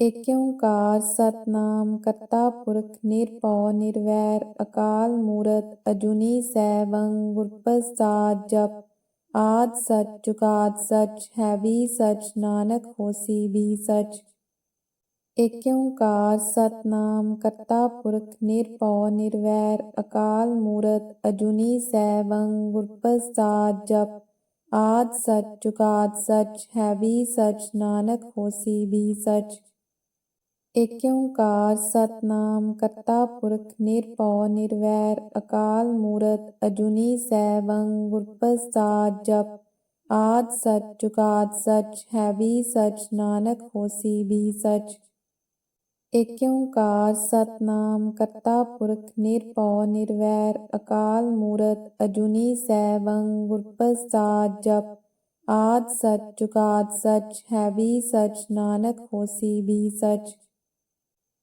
ਏਕ ਸਤਨਾਮ, ਕਰਤਾ ਪੁਰਖ ਨਿਰਭਉ, ਨਿਰਵੈਰ, ਅਕਾਲ ਮੂਰਤ, ਅਜੂਨੀ ਸੈਭੰ ਗੁਰ ਪ੍ਰਸਾਦ ਜਪ, ਆਦ ਸਚ, ਜੁਗਾਦ ਸਚ, ਹੈ ਵੀ ਸਚ, ਨਾਨਕ ਹੋਸੀ ਵੀ ਸਚ। ਏਕ ਸਤਨਾਮ, ਕਰਤਾ ਪੁਰਖ ਨਿਰਭਉ, ਨਿਰਵੈਰ, ਅਕਾਲ ਮੂਰਤ, ਅਜੂਨੀ ਸੈਭੰ ਗੁਰ ਪ੍ਰਸਾਦ ਜਪ, ਆਦ ਸਚ ਚੁਕਾਦ ਸਚ, ਹੈ ਵੀ ਸਚ, ਨਾਨਕ ਹੋਸੀ ਵੀ ਸਚ। ਏਕ ਓੰਕਾਰ ਸਤਨਾਮ, ਕਰਤਾ ਪੁਰਖ ਨਿਰਭਉ, ਨਿਰਵੈਰ, ਅਕਾਲ ਮੂਰਤ, ਅਜੂਨੀ ਸੈਭੰ ਗੁਰ ਪ੍ਰਸਾਦ ਜਪ, ਆਦ ਸਚ, ਜੁਗਾਦ ਸਚ ਹੈ ਵੀ ਸਚ, ਨਾਨਕ ਹੋਸੀ ਵੀ ਸਚ। ਏਕ ਓੰਕਾਰ ਸਤਨਾਮ, ਕਰਤਾ ਪੁਰਖ ਨਿਰਭਉ, ਨਿਰਵੈਰ, ਅਕਾਲ ਮੂਰਤ, ਅਜੂਨੀ ਸੈਭੰ ਗੁਰ ਪ੍ਰਸਾਦ ਜਪ, ਆਦ ਸਚ ਚੁਕਾਦ ਸਚ ਹੈ ਵੀ ਸਚ, ਨਾਨਕ ਹੋਸੀ ਵੀ ਸਚ।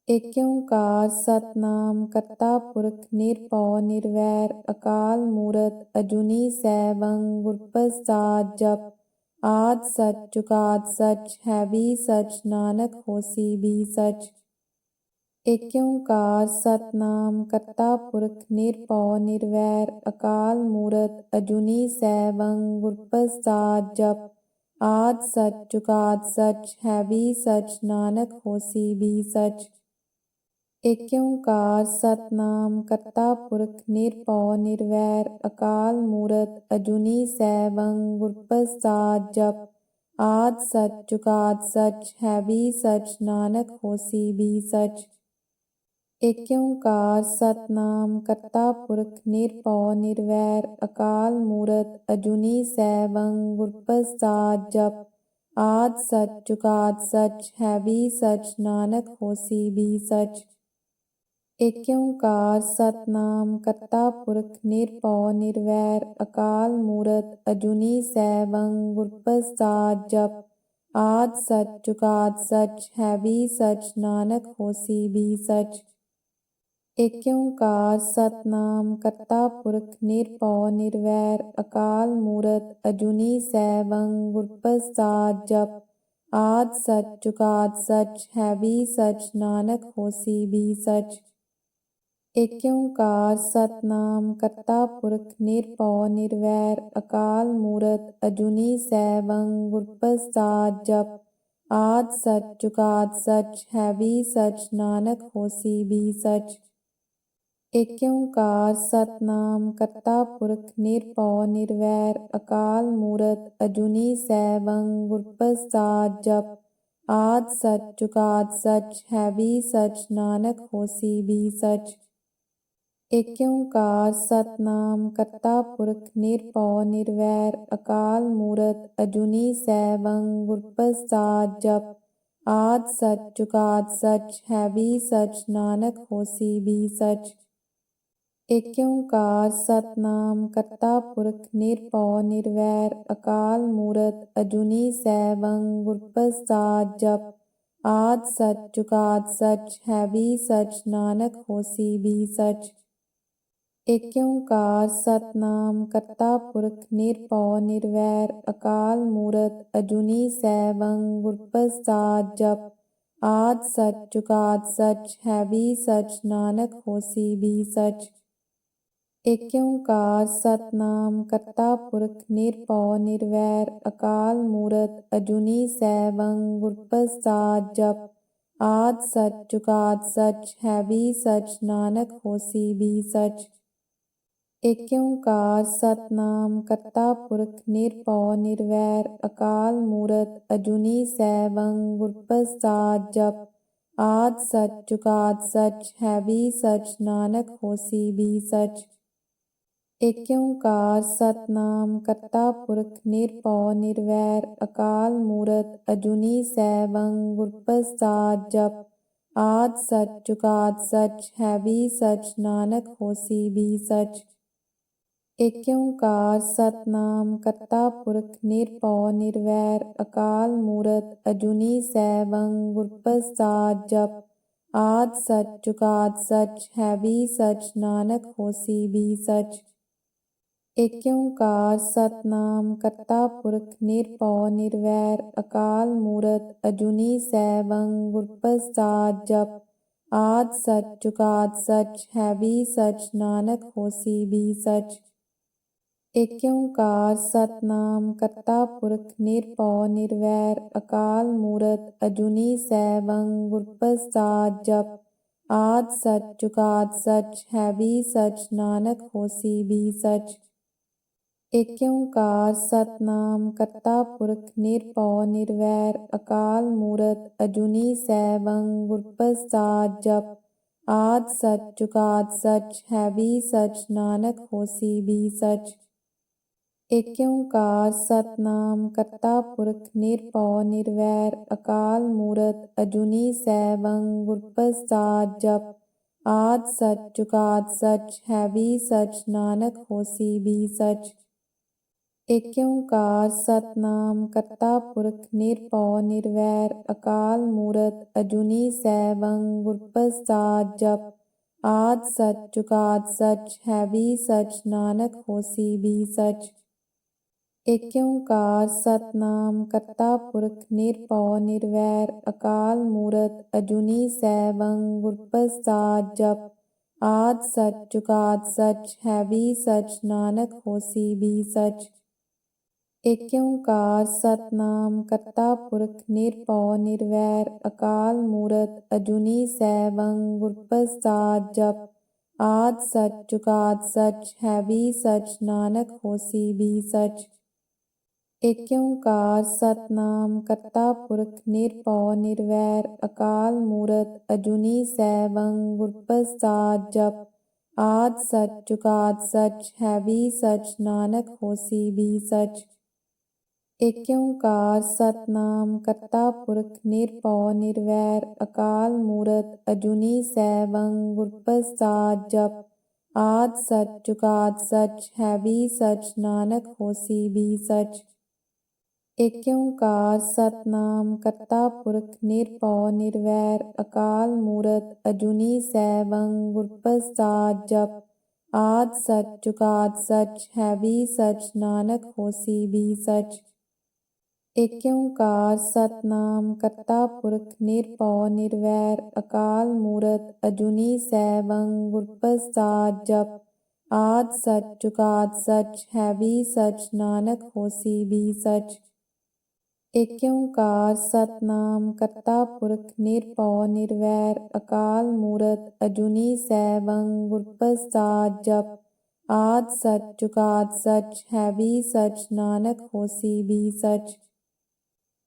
ਏਕ ਓੰਕਾਰ ਸਤਨਾਮ, ਕਰਤਾ ਪੁਰਖ ਨਿਰਭਉ ਨਿਰਵੈਰ, ਅਕਾਲ ਮੂਰਤ ਅਜੂਨੀ ਸੈਭੰ ਗੁਰ ਪ੍ਰਸਾਦ ਜਪ, ਆਦ ਸਚ, ਜੁਗਾਦ ਸਚ ਹੈ ਵੀ ਸਚ, ਨਾਨਕ ਹੋਸੀ ਵੀ ਸਚ। ਏਕ ਓੰਕਾਰ ਸਤਨਾਮ, ਕਰਤਾ ਪੁਰਖ ਨਿਰਭਉ ਨਿਰਵੈਰ, ਅਕਾਲ ਮੂਰਤ ਅਜੂਨੀ ਸੈਭੰ ਗੁਰ ਪ੍ਰਸਾਦ ਜਪ, ਆਦ ਸਚ ਚੁਕਾਦ ਸਚ ਹੈ ਵੀ ਸਚ, ਨਾਨਕ ਹੋਸੀ ਵੀ ਸਚ। ਏਕ ਓੰਕਾਰ ਸਤਨਾਮ, ਕਰਤਾ ਪੁਰਖ ਨਿਰਭਉ, ਨਿਰਵੈਰ, ਅਕਾਲ ਮੂਰਤ, ਅਜੂਨੀ ਸੈਭੰ ਗੁਰ ਪ੍ਰਸਾਦ ਜਪ, ਆਦ ਸਚ, ਜੁਗਾਦ ਸਚ, ਹੈ ਵੀ ਸਚ, ਨਾਨਕ ਹੋਸੀ ਵੀ ਸਚ। ਏਕ ਓੰਕਾਰ ਸਤਨਾਮ, ਕਰਤਾ ਪੁਰਖ ਨਿਰਭਉ, ਨਿਰਵੈਰ, ਅਕਾਲ ਮੂਰਤ, ਅਜੂਨੀ ਸੈਭੰ ਗੁਰ ਪ੍ਰਸਾਦ ਜਪ, ਆਦ ਸਚ, ਜੁਗਾਦ ਸਚ, ਹੈ ਵੀ ਸਚ, ਨਾਨਕ ਹੋਸੀ ਵੀ ਸਚ। ਏਕ ਸਤਨਾਮ ਕਰਤਾ ਪੁਰਖ ਨਿਰਭਉ, ਨਿਰਵੈਰ, ਅਕਾਲ ਮੂਰਤ, ਅਜੂਨੀ ਸੈਭੰ ਗੁਰ ਪ੍ਰਸਾਦ ਜਪ, ਆਦ ਸਚ, ਜੁਗਾਦ ਸਚ ਹੈ ਵੀ ਸਚ, ਨਾਨਕ ਹੋਸੀ ਵੀ ਸਚ। ਏਕ ਸਤਨਾਮ ਕਰਤਾ ਪੁਰਖ ਨਿਰਭਉ, ਨਿਰਵੈਰ, ਅਕਾਲ ਮੂਰਤ, ਅਜੂਨੀ ਸੈਭੰ ਗੁਰ ਪ੍ਰਸਾਦ ਜਪ, ਆਦ ਸਚ ਚੁਕਾਦ ਸਚ ਹੈ ਵੀ ਸਚ, ਨਾਨਕ ਹੋਸੀ ਵੀ ਸਚ। ਏਕ ਓੰਕਾਰ ਸਤਨਾਮ, ਕਰਤਾ ਪੁਰਖ ਨਿਰਭਉ, ਨਿਰਵੈਰ, ਅਕਾਲ ਮੂਰਤ, ਅਜੂਨੀ ਸੈਭੰ ਗੁਰ ਪ੍ਰਸਾਦ ਜਪ, ਆਦ ਸਚ, ਜੁਗਾਦ ਸਚ, ਹੈ ਵੀ ਸਚ, ਨਾਨਕ ਹੋਸੀ ਵੀ ਸਚ। ਏਕ ਸਤਨਾਮ, ਕਰਤਾ ਪੁਰਖ ਨਿਰਭਉ, ਨਿਰਵੈਰ, ਅਕਾਲ ਮੂਰਤ, ਅਜੂਨੀ ਸੈਭੰ ਗੁਰ ਜਪ, ਆਦ ਸਚ ਚੁਕਾਦ ਸਚ, ਹੈ ਵੀ ਸਚ, ਨਾਨਕ ਹੋਸੀ ਵੀ ਸਚ। ਏਕ ਸਤਨਾਮ, ਕਰਤਾ ਪੁਰਖ ਨਿਰਭਉ, ਨਿਰਵੈਰ, ਅਕਾਲ ਮੂਰਤ, ਅਜੂਨੀ ਸੈਭੰ ਗੁਰ ਪ੍ਰਸਾਦ ਜਪ, ਆਦ ਸਚ, ਜੁਗਾਦ ਸਚ, ਹੈ ਵੀ ਸਚ, ਨਾਨਕ ਹੋਸੀ ਵੀ ਸਚ। ਏਕ ਸਤਨਾਮ, ਕਰਤਾ ਪੁਰਖ ਨਿਰਭਉ, ਨਿਰਵੈਰ, ਅਕਾਲ ਮੂਰਤ, ਅਜੂਨੀ ਸੈਭੰ ਗੁਰ ਪ੍ਰਸਾਦ ਜਪ, ਆਦ ਸਚ ਚੁਕਾਦ ਸਚ, ਹੈ ਵੀ ਸਚ, ਨਾਨਕ ਹੋਸੀ ਵੀ ਸਚ। ਏਕ ਓੰਕਾਰ ਸਤਨਾਮ, ਕਰਤਾ ਪੁਰਖ ਨਿਰਭਉ ਨਿਰਵੈਰ, ਅਕਾਲ ਮੂਰਤ ਅਜੂਨੀ ਸੈਭੰ ਗੁਰ ਪ੍ਰਸਾਦ ਜਪ, ਆਦ ਸਚ, ਜੁਗਾਦ ਸਚ, ਹੈ ਵੀ ਸਚ, ਨਾਨਕ ਹੋਸੀ ਵੀ ਸਚ। ਏਕ ਓੰਕਾਰ ਸਤਨਾਮ, ਕਰਤਾ ਪੁਰਖ ਨਿਰਭਉ ਨਿਰਵੈਰ, ਅਕਾਲ ਮੂਰਤ ਅਜੂਨੀ ਸੈਭੰ ਗੁਰ ਪ੍ਰਸਾਦ ਜਪ, ਆਦ ਸਚ ਚੁਕਾਦ ਸਚ, ਹੈ ਵੀ ਸਚ, ਨਾਨਕ ਹੋਸੀ ਵੀ ਸਚ। ਏਕ ਓੰਕਾਰ ਸਤਨਾਮ, ਕਰਤਾ ਪੁਰਖ ਨਿਰਭਉ, ਨਿਰਵੈਰ, ਅਕਾਲ ਮੂਰਤ, ਅਜੂਨੀ ਸੈਭੰ ਗੁਰ ਪ੍ਰਸਾਦ ਜਪ, ਆਦ ਸਚ, ਜੁਗਾਦ ਸਚ, ਹੈ ਵੀ ਸਚ, ਨਾਨਕ ਹੋਸੀ ਵੀ ਸਚ। ਏਕ ਓੰਕਾਰ ਸਤਨਾਮ, ਕਰਤਾ ਪੁਰਖ ਨਿਰਭਉ, ਨਿਰਵੈਰ, ਅਕਾਲ ਮੂਰਤ, ਅਜੂਨੀ ਸੈਭੰ ਗੁਰ ਪ੍ਰਸਾਦ ਜਪ, ਆਦ ਸਚ, ਜੁਗਾਦ ਸਚ, ਹੈ ਵੀ ਸਚ, ਨਾਨਕ ਹੋਸੀ ਵੀ ਸਚ। ਏਕ ਸਤਨਾਮ, ਕਰਤਾ ਪੁਰਖ ਨਿਰਭਉ, ਨਿਰਵੈਰ, ਅਕਾਲ ਮੂਰਤ, ਅਜੂਨੀ ਸੈਭੰ ਗੁਰ ਪ੍ਰਸਾਦ ਜਪ, ਆਦ ਸਚ, ਜੁਗਾਦ ਸਚ ਹੈ ਵੀ ਸਚ, ਨਾਨਕ ਹੋਸੀ ਵੀ ਸਚ। ਏਕ ਸਤਨਾਮ, ਕਰਤਾ ਪੁਰਖ ਨਿਰਭਉ, ਨਿਰਵੈਰ, ਅਕਾਲ ਮੂਰਤ, ਅਜੂਨੀ ਸੈਭੰ ਗੁਰ ਪ੍ਰਸਾਦ ਜਪ, ਆਦ ਸਚ ਚੁਕਾਦ ਸਚ ਹੈ ਵੀ ਸਚ, ਨਾਨਕ ਹੋਸੀ ਵੀ ਸਚ। ਏਕ ਓੰਕਾਰ ਸਤਨਾਮ, ਕਰਤਾ ਪੁਰਖ ਨਿਰਭਉ, ਨਿਰਵੈਰ, ਅਕਾਲ ਮੂਰਤ, ਅਜੂਨੀ ਸੈਭੰ ਗੁਰ ਪ੍ਰਸਾਦ ਜਪ, ਆਦ ਸਚ, ਜੁਗਾਦ ਸਚ, ਹੈ ਵੀ ਸਚ, ਨਾਨਕ ਹੋਸੀ ਵੀ ਸਚ। ਏਕ ਓੰਕਾਰ ਸਤਨਾਮ, ਕਰਤਾ ਪੁਰਖ ਨਿਰਭਉ, ਨਿਰਵੈਰ, ਅਕਾਲ ਮੂਰਤ, ਅਜੂਨੀ ਸੈਭੰ ਗੁਰ ਪ੍ਰਸਾਦ ਜਪ, ਆਦ ਸਚ, ਜੁਗਾਦ ਸਚ, ਹੈ ਵੀ ਸਚ, ਨਾਨਕ ਹੋਸੀ ਵੀ ਸਚ। ਏਕ ਸਤਨਾਮ, ਕਰਤਾ ਪੁਰਖ ਨਿਰਭਉ, ਨਿਰਵੈਰ, ਅਕਾਲ ਮੂਰਤ, ਅਜੂਨੀ ਸੈਭੰ ਗੁਰ ਪ੍ਰਸਾਦ ਜਪ, ਆਦ ਸਚ ਜੁਗਾਦ ਸਚ ਹੈ ਵੀ ਸਚ, ਨਾਨਕ ਹੋਸੀ ਵੀ ਸਚ। ਏਕ ਸਤਨਾਮ, ਕਰਤਾ ਪੁਰਖ ਨਿਰਭਉ, ਨਿਰਵੈਰ, ਅਕਾਲ ਮੂਰਤ, ਅਜੂਨੀ ਸੈਭੰ ਗੁਰ ਪ੍ਰਸਾਦ ਜਪ, ਆਦ ਸਚ, ਚੁਕਾਦ ਸਚ ਹੈ ਵੀ ਸਚ, ਨਾਨਕ ਹੋਸੀ ਵੀ ਸਚ। ਏਕ ਓੰਕਾਰ ਸਤਨਾਮ, ਕਰਤਾ ਪੁਰਖ ਨਿਰਭਉ ਨਿਰਵੈਰ, ਅਕਾਲ ਮੂਰਤ ਅਜੂਨੀ ਸੈਭੰ ਗੁਰ ਪ੍ਰਸਾਦ ਜਪ, ਆਦ ਸਚ ਜੁਗਾਦ ਸਚ ਹੈ ਵੀ ਸਚ, ਨਾਨਕ ਹੋਸੀ ਵੀ ਸਚ। ਏਕ ਓੰਕਾਰ ਸਤਨਾਮ, ਕਰਤਾ ਪੁਰਖ ਨਿਰਭਉ ਨਿਰਵੈਰ, ਅਕਾਲ ਮੂਰਤ ਅਜੂਨੀ ਸੈਭੰ ਗੁਰ ਪ੍ਰਸਾਦ ਜਪ, ਆਦ ਸਚ ਜੁਗਾਦ ਸਚ ਹੈ ਵੀ ਸਚ, ਨਾਨਕ ਹੋਸੀ ਵੀ ਸਚ। ਏਕ ਓੰਕਾਰ ਸਤਨਾਮ, ਕਰਤਾ ਪੁਰਖ ਨਿਰਭਉ, ਨਿਰਵੈਰ, ਅਕਾਲ ਮੂਰਤ, ਅਜੂਨੀ ਸੈਭੰ ਗੁਰ ਪ੍ਰਸਾਦ ਜਪ, ਆਦ ਸਚ, ਜੁਗਾਦ ਸਚ ਹੈ ਵੀ ਸਚ, ਨਾਨਕ ਹੋਸੀ ਵੀ ਸਚ। ਏਕ ਓੰਕਾਰ ਸਤਨਾਮ, ਕਰਤਾ ਪੁਰਖ ਨਿਰਭਉ, ਨਿਰਵੈਰ, ਅਕਾਲ ਮੂਰਤ, ਅਜੂਨੀ ਸੈਭੰ ਗੁਰ ਪ੍ਰਸਾਦ ਜਪ, ਆਦ ਸਚ, ਜੁਗਾਦ ਸਚ ਹੈ ਵੀ ਸਚ, ਨਾਨਕ ਹੋਸੀ ਵੀ ਸਚ। ਏਕ ਓੰਕਾਰ ਸਤਨਾਮ, ਕਰਤਾ ਪੁਰਖ ਨਿਰਭਉ ਨਿਰਵੈਰ, ਅਕਾਲ ਮੂਰਤ ਅਜੂਨੀ ਸੈਭੰ ਗੁਰ ਪ੍ਰਸਾਦ ਜਪ, ਆਦ ਸਚ, ਜੁਗਾਦ ਸਚ, ਹੈ ਵੀ ਸਚ, ਨਾਨਕ ਹੋਸੀ ਵੀ ਸਚ। ਏਕ ਓੰਕਾਰ ਸਤਨਾਮ, ਕਰਤਾ ਪੁਰਖ ਨਿਰਭਉ ਨਿਰਵੈਰ, ਅਕਾਲ ਮੂਰਤ ਅਜੂਨੀ ਸੈਭੰ ਗੁਰ ਪ੍ਰਸਾਦ ਜਪ, ਆਦ ਸਚ ਚੁਕਾਦ ਸਚ, ਹੈ ਵੀ ਸਚ, ਨਾਨਕ ਹੋਸੀ ਵੀ ਸਚ। ਏਕ ਓੰਕਾਰ ਸਤਨਾਮ, ਕਰਤਾ ਪੁਰਖ ਨਿਰਭਉ, ਨਿਰਵੈਰ, ਅਕਾਲ ਮੂਰਤ, ਅਜੂਨੀ ਸੈਭੰ ਗੁਰ ਪ੍ਰਸਾਦ ਜਪ, ਆਦ ਸਚ, ਜੁਗਾਦ ਸਚ, ਹੈ ਵੀ ਸਚ, ਨਾਨਕ ਹੋਸੀ ਵੀ ਸਚ।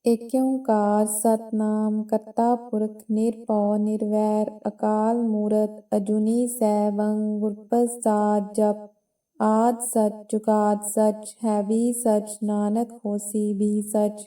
ਏਕ ਓੰਕਾਰ ਸਤਨਾਮ, ਕਰਤਾ ਪੁਰਖ ਨਿਰਭਉ, ਨਿਰਵੈਰ, ਅਕਾਲ ਮੂਰਤ, ਅਜੂਨੀ ਸੈਭੰ ਗੁਰ ਪ੍ਰਸਾਦ ਜਪ, ਆਦ ਸਚ, ਜੁਗਾਦ ਸਚ, ਹੈ ਵੀ ਸਚ, ਨਾਨਕ ਹੋਸੀ ਵੀ ਸਚ।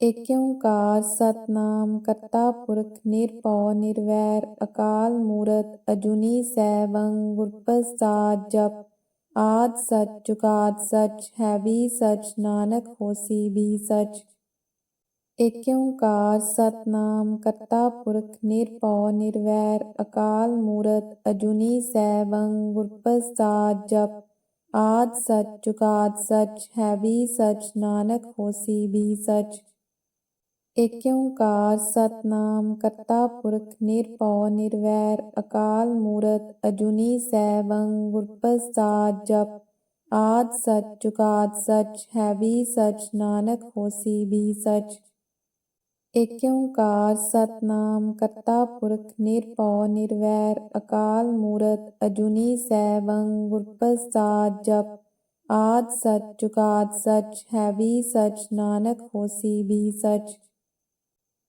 ਏਕ ਓੰਕਾਰ ਸਤਨਾਮ, ਕਰਤਾ ਪੁਰਖ ਨਿਰਭਉ ਨਿਰਵੈਰ, ਅਕਾਲ ਮੂਰਤ ਅਜੂਨੀ ਸੈਭੰ ਗੁਰ ਪ੍ਰਸਾਦ ਜਪ, ਆਦ ਸਚ, ਜੁਗਾਦ ਸਚ, ਹੈ ਵੀ ਸਚ, ਨਾਨਕ ਹੋਸੀ ਵੀ ਸਚ। ਏਕ ਓੰਕਾਰ ਸਤਨਾਮ, ਕਰਤਾ ਪੁਰਖ ਨਿਰਭਉ ਨਿਰਵੈਰ, ਅਕਾਲ ਮੂਰਤ ਅਜੂਨੀ ਸੈਭੰ ਗੁਰ ਪ੍ਰਸਾਦ ਜਪ, ਆਦ ਸਚ ਚੁਕਾਦ ਸਚ, ਹੈ ਵੀ ਸਚ, ਨਾਨਕ ਹੋਸੀ ਵੀ ਸਚ। ਏਕ ਓੰਕਾਰ ਸਤਨਾਮ, ਕਰਤਾ ਪੁਰਖ ਨਿਰਭਉ, ਨਿਰਵੈਰ, ਅਕਾਲ ਮੂਰਤ, ਅਜੂਨੀ ਸੈਭੰ ਗੁਰ ਪ੍ਰਸਾਦ ਜਪ, ਆਦ ਸਚ ਜੁਗਾਦ ਸਚ ਹੈ ਵੀ ਸਚ, ਨਾਨਕ ਹੋਸੀ ਵੀ ਸਚ। ਏਕ ਓੰਕਾਰ ਸਤਨਾਮ, ਕਰਤਾ ਪੁਰਖ ਨਿਰਭਉ, ਨਿਰਵੈਰ, ਅਕਾਲ ਮੂਰਤ, ਅਜੂਨੀ ਸੈਭੰ ਗੁਰ ਪ੍ਰਸਾਦ ਜਪ, ਆਦ ਸਚ, ਚੁਕਾਦ ਸਚ ਹੈ ਵੀ ਸਚ, ਨਾਨਕ ਹੋਸੀ ਵੀ ਸਚ।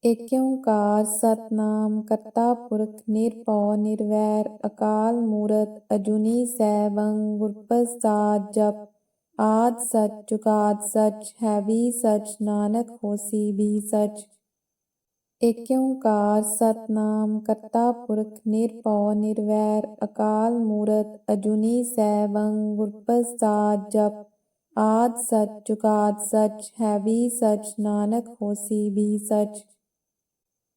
ਏਕ ਓੰਕਾਰ ਸਤਨਾਮ, ਕਰਤਾ ਪੁਰਖ ਨਿਰਭਉ, ਨਿਰਵੈਰ, ਅਕਾਲ ਮੂਰਤ, ਅਜੂਨੀ ਸੈਭੰ ਗੁਰ ਪ੍ਰਸਾਦ ਜਪ, ਆਦ ਸਚ, ਜੁਗਾਦ ਸਚ, ਹੈ ਵੀ ਸਚ, ਨਾਨਕ ਹੋਸੀ ਵੀ ਸਚ। ਏਕ ਓੰਕਾਰ ਸਤਨਾਮ, ਕਰਤਾ ਪੁਰਖ ਨਿਰਭਉ, ਨਿਰਵੈਰ, ਅਕਾਲ ਮੂਰਤ, ਅਜੂਨੀ ਸੈਭੰ ਗੁਰ ਪ੍ਰਸਾਦ ਜਪ, ਆਦ ਸਚ, ਜੁਗਾਦ ਸਚ, ਹੈ ਵੀ ਸਚ, ਨਾਨਕ ਹੋਸੀ ਵੀ ਸਚ।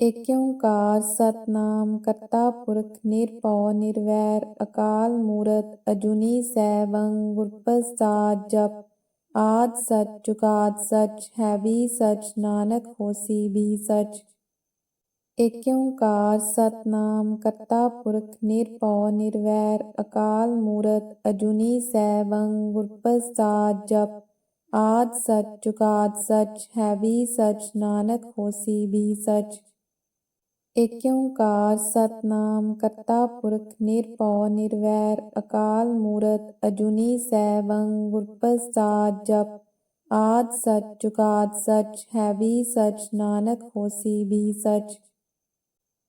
ਏਕ ਸਤਨਾਮ, ਕਰਤਾ ਪੁਰਖ ਨਿਰਭਉ ਨਿਰਵੈਰ, ਅਕਾਲ ਮੂਰਤ ਅਜੂਨੀ ਸੈਭੰ ਗੁਰ ਜਪ, ਆਦ ਸਚ ਜੁਗਾਦ ਸਚ, ਹੈ ਵੀ ਸਚ, ਨਾਨਕ ਹੋਸੀ ਵੀ ਸਚ। ਏਕ ਸਤਨਾਮ, ਕਰਤਾ ਪੁਰਖ ਨਿਰਭਉ ਨਿਰਵੈਰ, ਅਕਾਲ ਮੂਰਤ ਅਜੂਨੀ ਸੈਭੰ ਗੁਰ ਜਪ, ਆਦ ਸਚ ਚੁਕਾਦ ਸਚ, ਹੈ ਵੀ ਸਚ, ਨਾਨਕ ਹੋਸੀ ਵੀ ਸਚ। ਏਕ ਓੰਕਾਰ ਸਤਨਾਮ, ਕਰਤਾ ਪੁਰਖ ਨਿਰਭਉ, ਨਿਰਵੈਰ, ਅਕਾਲ ਮੂਰਤ, ਅਜੂਨੀ ਸੈਭੰ ਗੁਰ ਪ੍ਰਸਾਦ ਜਪ, ਆਦ ਸਚ, ਜੁਗਾਦ ਸਚ ਹੈ ਵੀ ਸਚ, ਨਾਨਕ ਹੋਸੀ ਵੀ ਸਚ।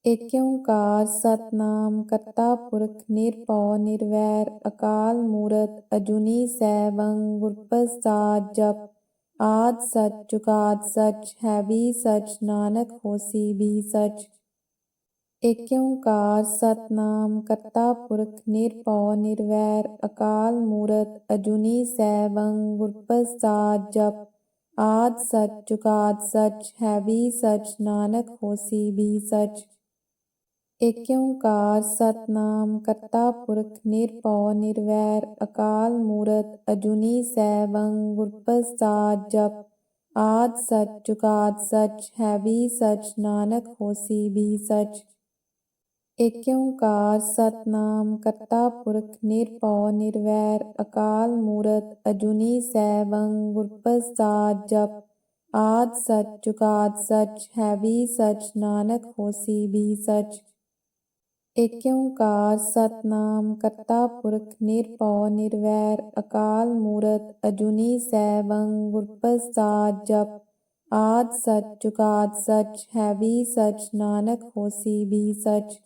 ਏਕ ਓੰਕਾਰ ਸਤਨਾਮ, ਕਰਤਾ ਪੁਰਖ ਨਿਰਭਉ, ਨਿਰਵੈਰ, ਅਕਾਲ ਮੂਰਤ, ਅਜੂਨੀ ਸੈਭੰ ਗੁਰ ਪ੍ਰਸਾਦ ਜਪ, ਆਦ ਸਚ, ਜੁਗਾਦ ਸਚ ਹੈ ਵੀ ਸਚ, ਨਾਨਕ ਹੋਸੀ ਵੀ ਸਚ। ਏਕ ਸਤਨਾਮ, ਕਰਤਾ ਪੁਰਖ ਨਿਰਭਉ ਨਿਰਵੈਰ, ਅਕਾਲ ਮੂਰਤ ਅਜੂਨੀ ਸੈਭੰ ਗੁਰ ਪ੍ਰਸਾਦ ਜਪ, ਆਦ ਸਚ ਜੁਗਾਦ ਸਚ ਹੈ ਵੀ ਸਚ, ਨਾਨਕ ਹੋਸੀ ਵੀ ਸਚ। ਏਕ ਸਤਨਾਮ, ਕਰਤਾ ਪੁਰਖ ਨਿਰਭਉ ਨਿਰਵੈਰ, ਅਕਾਲ ਮੂਰਤ ਅਜੂਨੀ ਸੈਭੰ ਗੁਰ ਪ੍ਰਸਾਦ ਜਪ, ਆਦ ਸਚ ਚੁਕਾਦ ਸਚ ਹੈ ਵੀ ਸਚ, ਨਾਨਕ ਹੋਸੀ ਵੀ ਸਚ। ਏਕ ਓੰਕਾਰ ਸਤਨਾਮ, ਕਰਤਾ ਪੁਰਖ ਨਿਰਭਉ, ਨਿਰਵੈਰ, ਅਕਾਲ ਮੂਰਤ, ਅਜੂਨੀ ਸੈਭੰ ਗੁਰ ਪ੍ਰਸਾਦ ਜਪ, ਆਦ ਸਚ ਜੁਗਾਦ ਸਚ ਹੈ ਵੀ ਸਚ, ਨਾਨਕ ਹੋਸੀ ਵੀ ਸਚ। ਏਕ ਓੰਕਾਰ ਸਤਨਾਮ, ਕਰਤਾ ਪੁਰਖ ਨਿਰਭਉ, ਨਿਰਵੈਰ, ਅਕਾਲ ਮੂਰਤ, ਅਜੂਨੀ ਸੈਭੰ ਗੁਰ ਪ੍ਰਸਾਦ ਜਪ, ਆਦ ਸਚ ਜੁਗਾਦ ਸਚ ਹੈ ਵੀ ਸਚ, ਨਾਨਕ ਹੋਸੀ ਵੀ ਸਚ।